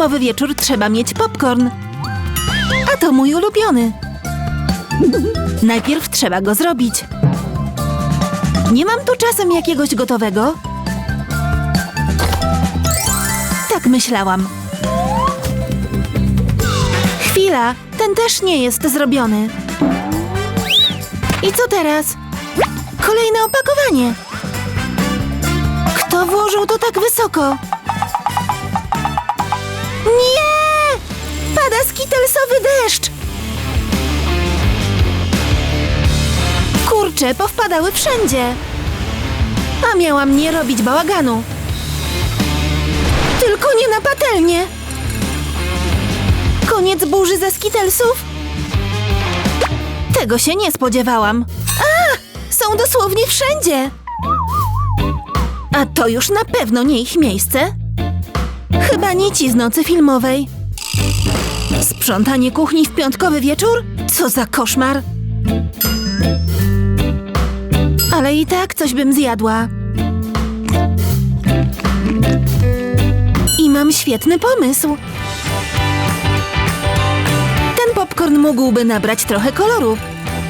filmowy wieczór trzeba mieć popcorn. A to mój ulubiony. Najpierw trzeba go zrobić. Nie mam tu czasem jakiegoś gotowego. Tak myślałam. Chwila, ten też nie jest zrobiony. I co teraz? Kolejne opakowanie. Kto włożył to tak wysoko? Nie! Pada skitelsowy deszcz! Kurcze powpadały wszędzie. A miałam nie robić bałaganu. Tylko nie na patelnię. Koniec burzy ze skitelsów? Tego się nie spodziewałam. A! Są dosłownie wszędzie. A to już na pewno nie ich miejsce. Chyba nici z nocy filmowej. Sprzątanie kuchni w piątkowy wieczór? Co za koszmar! Ale i tak coś bym zjadła. I mam świetny pomysł. Ten popcorn mógłby nabrać trochę koloru.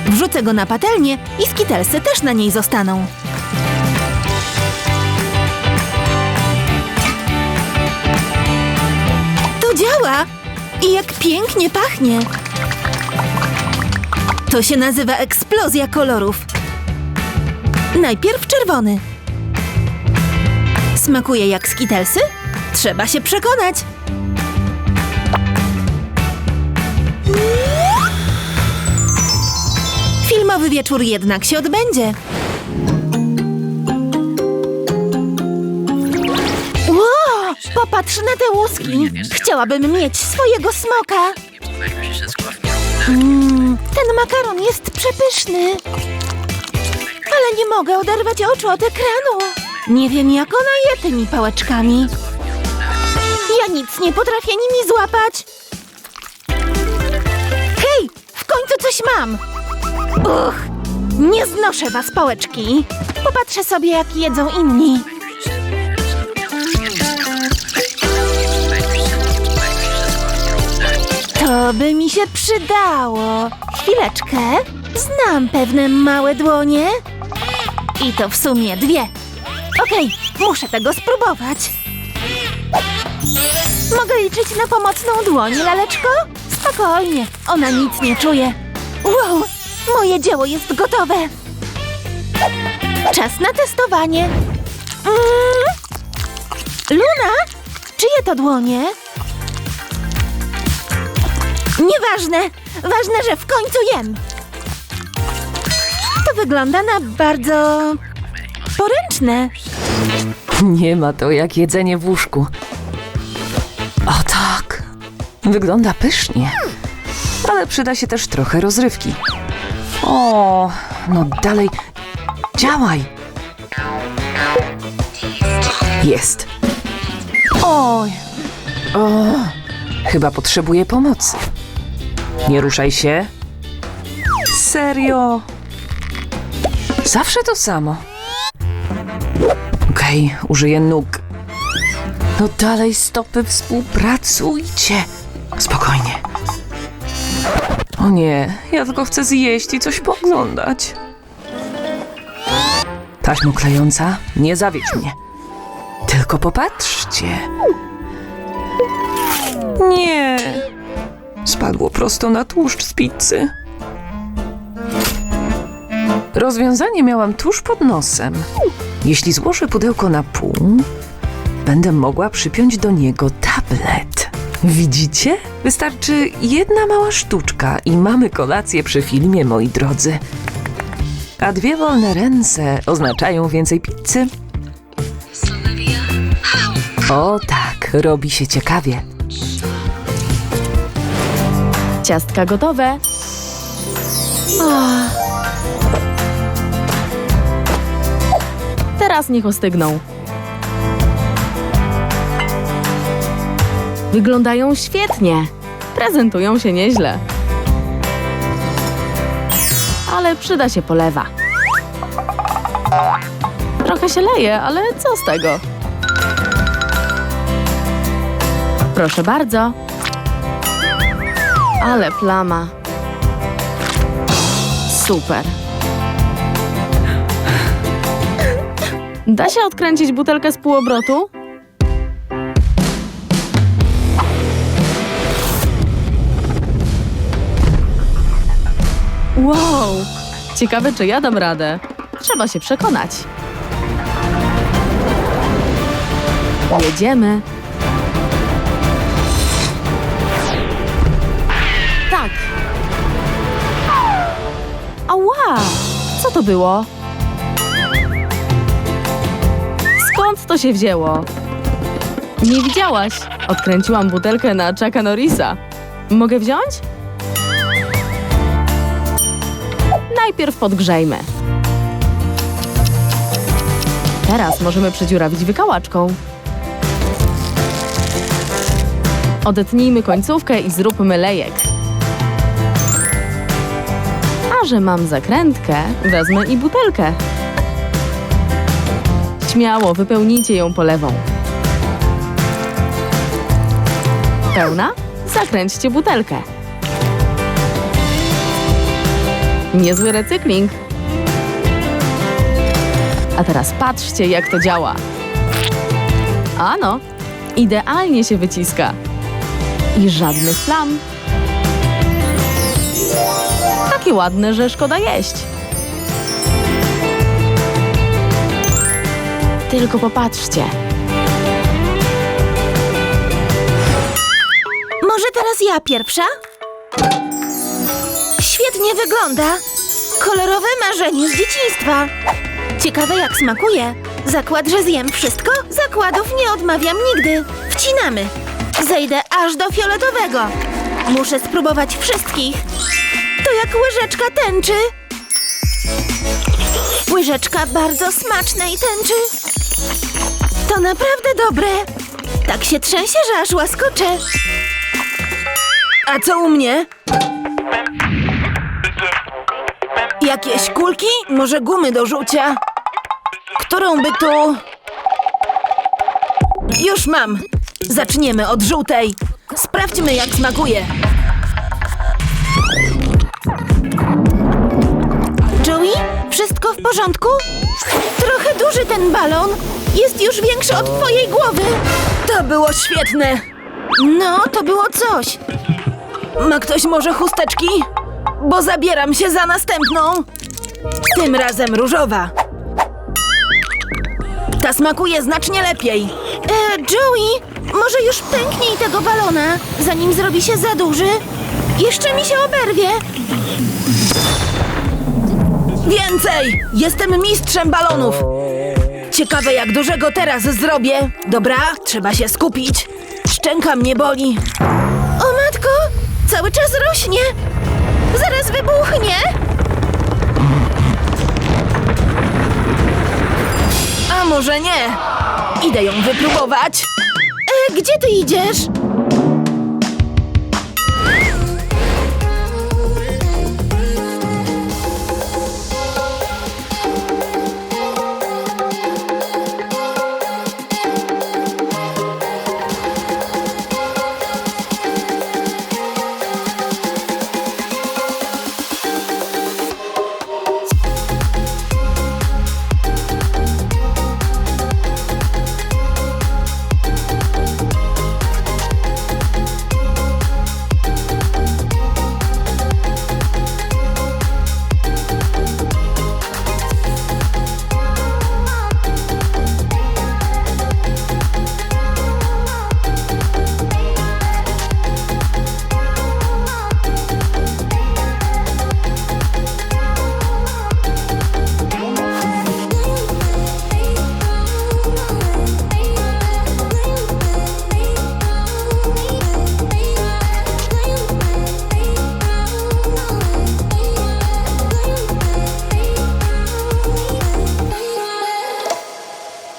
Wrzucę go na patelnię i skitelsy też na niej zostaną. I jak pięknie pachnie! To się nazywa eksplozja kolorów. Najpierw czerwony. Smakuje jak skitelsy? Trzeba się przekonać. Filmowy wieczór jednak się odbędzie. Popatrz na te łuski. Chciałabym mieć swojego smoka. Mm, ten makaron jest przepyszny. Ale nie mogę oderwać oczu od ekranu. Nie wiem, jak ona je tymi pałeczkami. Ja nic nie potrafię nimi złapać. Hej, w końcu coś mam. Uch, nie znoszę was pałeczki. Popatrzę sobie, jak jedzą inni. To by mi się przydało. Chwileczkę. Znam pewne małe dłonie. I to w sumie dwie. Okej, muszę tego spróbować. Mogę liczyć na pomocną dłoń, laleczko? Spokojnie, ona nic nie czuje. Wow, moje dzieło jest gotowe. Czas na testowanie. Mm. Luna, czyje to dłonie? Nieważne. Ważne, że w końcu jem. To wygląda na bardzo poręczne. Nie ma to jak jedzenie w łóżku. O tak, wygląda pysznie. Ale przyda się też trochę rozrywki. O, no dalej, działaj. Jest. Oj, o, chyba potrzebuję pomocy. Nie ruszaj się. Serio? Zawsze to samo. Okej, użyję nóg. No dalej, stopy, współpracujcie. Spokojnie. O nie, ja tylko chcę zjeść i coś pooglądać. Taśmo klejąca, nie zawiedź mnie. Tylko popatrzcie. Nie. Spadło prosto na tłuszcz z pizzy. Rozwiązanie miałam tuż pod nosem. Jeśli złożę pudełko na pół, będę mogła przypiąć do niego tablet. Widzicie? Wystarczy jedna mała sztuczka i mamy kolację przy filmie, moi drodzy. A dwie wolne ręce oznaczają więcej pizzy. O tak, robi się ciekawie. Ciastka gotowe. Teraz niech ostygną. Wyglądają świetnie. Prezentują się nieźle. Ale przyda się polewa. Trochę się leje, ale co z tego? Proszę bardzo. Ale plama. Super. Da się odkręcić butelkę z półobrotu? Wow! Ciekawe, czy ja dam radę. Trzeba się przekonać. Jedziemy. Ała! Co to było? Skąd to się wzięło? Nie widziałaś. Odkręciłam butelkę na Chucka Norrisa. Mogę wziąć? Najpierw podgrzejmy. Teraz możemy przedziurawić wykałaczką. Odetnijmy końcówkę i zróbmy lejek. Że mam zakrętkę, wezmę i butelkę. Śmiało, wypełnijcie ją polewą. Pełna? Zakręćcie butelkę. Niezły recykling. A teraz patrzcie, jak to działa. Ano, idealnie się wyciska. I żadnych plam. Takie ładne, że szkoda jeść. Tylko popatrzcie. Może teraz ja pierwsza? Świetnie wygląda. Kolorowe marzenie z dzieciństwa. Ciekawe jak smakuje. Zakład, że zjem wszystko? Zakładów nie odmawiam nigdy. Wcinamy. Zejdę aż do fioletowego. Muszę spróbować wszystkich. Jak łyżeczka tęczy. Łyżeczka bardzo smacznej tęczy. To naprawdę dobre. Tak się trzęsie, że aż łaskocze. A co u mnie? Jakieś kulki? Może gumy do rzucia? Którą by tu... Już mam. Zaczniemy od żółtej. Sprawdźmy, jak smakuje. Porządku? Trochę duży ten balon. Jest już większy od twojej głowy. To było świetne. No, to było coś. Ma ktoś może chusteczki? Bo zabieram się za następną. Tym razem różowa. Ta smakuje znacznie lepiej. E, Joey, może już pęknij tego balona, zanim zrobi się za duży? Jeszcze mi się oberwie. Więcej! Jestem mistrzem balonów. Ciekawe, jak dużego teraz zrobię. Dobra, trzeba się skupić. Szczęka mnie boli. O matko, cały czas rośnie. Zaraz wybuchnie. A może nie? Idę ją wypróbować. E, gdzie ty idziesz?